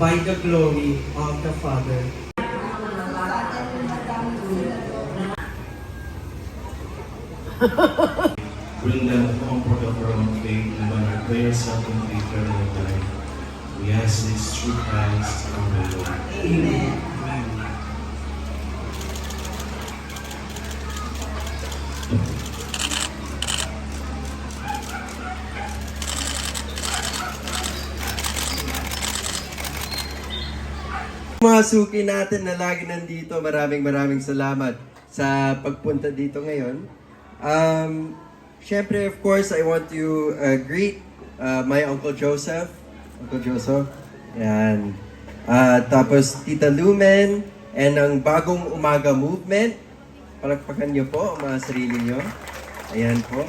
by the glory of the Father. Bring them the comfort of our own faith and by our prayers help them to eternal life. We ask this through Christ our Lord. Amen. Mga suki natin na lagi nandito, maraming maraming salamat sa pagpunta dito ngayon. Um, Siyempre, of course, I want to uh, greet uh, my Uncle Joseph. Uncle Joseph. Yan. Uh, tapos Tita Lumen and ang bagong umaga movement. Palagpakan niyo po ang mga sarili niyo. Ayan po.